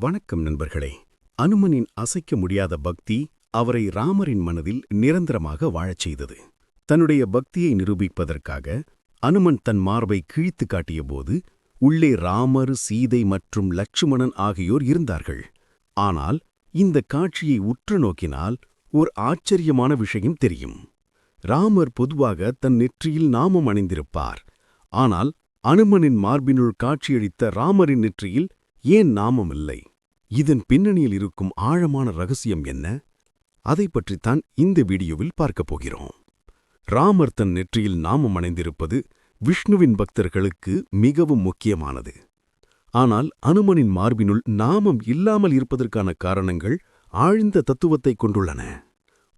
வணக்கம் நண்பர்களே. அனுமனின் அசைக்க முடியாத பக்தி அவரை ராமரின் மனதில் நிரந்தரமாக வாழச் செய்தது. தன்னுடைய பக்தியை நிரூபிப்பதற்காக அனுமன் தன் மார்பை கிழித்து காட்டியபோது உள்ளே ராமர் சீதை மற்றும் லட்சுமணன் ஆகியோர் இருந்தார்கள். ஆனால் இந்த காட்சியை உற்று நோக்கினால் ஓர் ஆச்சரியமான விஷயம் தெரியும். ராமர் பொதுவாக தன் நெற்றியில் நாமம் அணிந்திருப்பார். ஆனால் அனுமனின் மார்பினுள் காட்சியளித்த ராமரின் நெற்றியில் ஏன் நாமம் இல்லை? இதன் பின்னணியில் இருக்கும் ஆழமான ரகசியம் என்ன? அதை பற்றித்தான் இந்த வீடியோவில் பார்க்கப் போகிறோம். ராமர் தன் நெற்றியில் நாமம் அணைந்திருப்பது விஷ்ணுவின் பக்தர்களுக்கு மிகவும் முக்கியமானது. ஆனால் அனுமனின் மார்பினுள் நாமம் இல்லாமல் இருப்பதற்கான காரணங்கள் ஆழ்ந்த தத்துவத்தை கொண்டுள்ளன.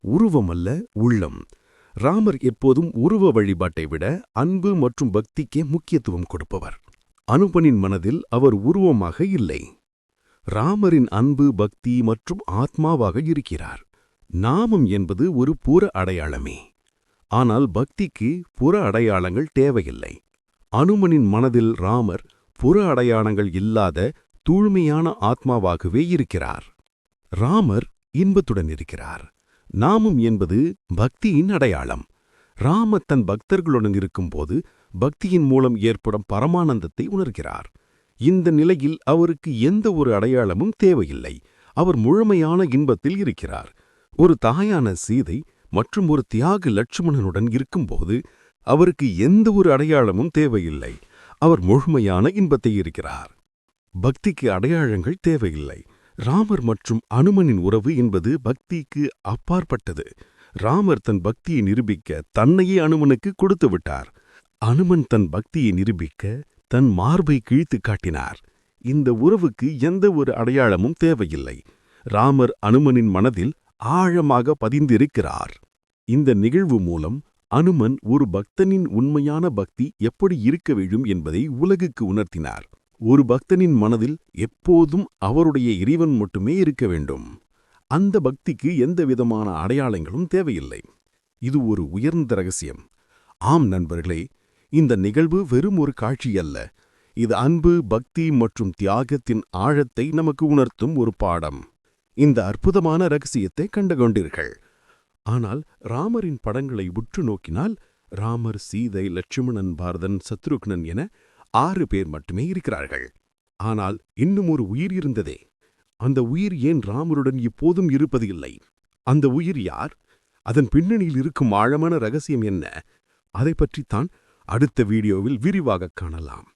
உருவமல்ல உள்ளம். ராமர் எப்போதும் உருவ வழிபாட்டை விட அன்பு மற்றும் பக்திக்கே முக்கியத்துவம் கொடுப்பவர். அனுபனின் மனதில் அவர் உருவமாக இல்லை. ராமரின் அன்பு பக்தி மற்றும் ஆத்மாவாக இருக்கிறார். நாமம் என்பது ஒரு புற அடையாளமே. ஆனால் பக்திக்கு புற அடையாளங்கள் தேவையில்லை. அனுமனின் மனதில் ராமர் புற அடையாளங்கள் இல்லாத தூய்மையான ஆத்மாவாகவே இருக்கிறார். ராமர் இன்பத்துடன் இருக்கிறார். நாமம் என்பது பக்தியின் அடையாளம். ராம தன் பக்தர்களுடன் இருக்கும்போது பக்தியின் மூலம் ஏற்படும் பரமானந்தத்தை உணர்கிறார். இந்த நிலையில் அவருக்கு எந்த ஒரு அடையாளமும் தேவையில்லை. அவர் முழுமையான இன்பத்தில் இருக்கிறார். ஒரு தாயான சீதை மற்றும் ஒரு தியாக லட்சுமணனுடன் இருக்கும்போது அவருக்கு எந்த ஒரு அடையாளமும் தேவையில்லை. அவர் முழுமையான இன்பத்தை இருக்கிறார். பக்திக்கு அடையாளங்கள் தேவையில்லை. ராமர் மற்றும் அனுமனின் உறவு என்பது பக்திக்கு அப்பாற்பட்டது. ராமர் தன் பக்தியை நிரூபிக்க தன்னையே அனுமனுக்கு கொடுத்து விட்டார். அனுமன் தன் பக்தியை நிரூபிக்க தன் மார்பை கிழித்து காட்டினார். இந்த உறவுக்கு எந்த ஒரு அடையாளமும் தேவையில்லை. ராமர் அனுமனின் மனதில் ஆழமாக பதிந்திருக்கிறார். இந்த நிகழ்வு மூலம் அனுமன் ஒரு பக்தனின் உண்மையான பக்தி எப்படி இருக்க வேண்டும் என்பதை உலகுக்கு உணர்த்தினார். ஒரு பக்தனின் மனதில் எப்போதும் அவருடைய இறைவன் மட்டுமே இருக்க வேண்டும். அந்த பக்திக்கு எந்த விதமான அடையாளங்களும் தேவையில்லை. இது ஒரு உயர்ந்த ரகசியம். ஆம் நண்பர்களே இந்த நிகழ்வு வெறும் ஒரு காட்சி அல்ல. இது அன்பு பக்தி மற்றும் தியாகத்தின் ஆழத்தை நமக்கு உணர்த்தும் ஒரு பாடம். இந்த அற்புதமான ரகசியத்தை கண்டுகொண்டீர்கள். ஆனால் ராமரின் படங்களை உற்று நோக்கினால் ராமர் சீதை லட்சுமணன் பாரதன் சத்ருக்னன் என ஆறு பேர் மட்டுமே இருக்கிறார்கள். ஆனால் இன்னும் ஒரு உயிர் இருந்ததே. அந்த உயிர் ஏன் ராமருடன் இப்போதும் இருப்பது இல்லை அந்த உயிர் யார்? அதன் பின்னணியில் இருக்கும் ஆழமான ரகசியம் என்ன? அதை பற்றித்தான் அடுத்த வீடியோவில் விரிவாகக் காணலாம்.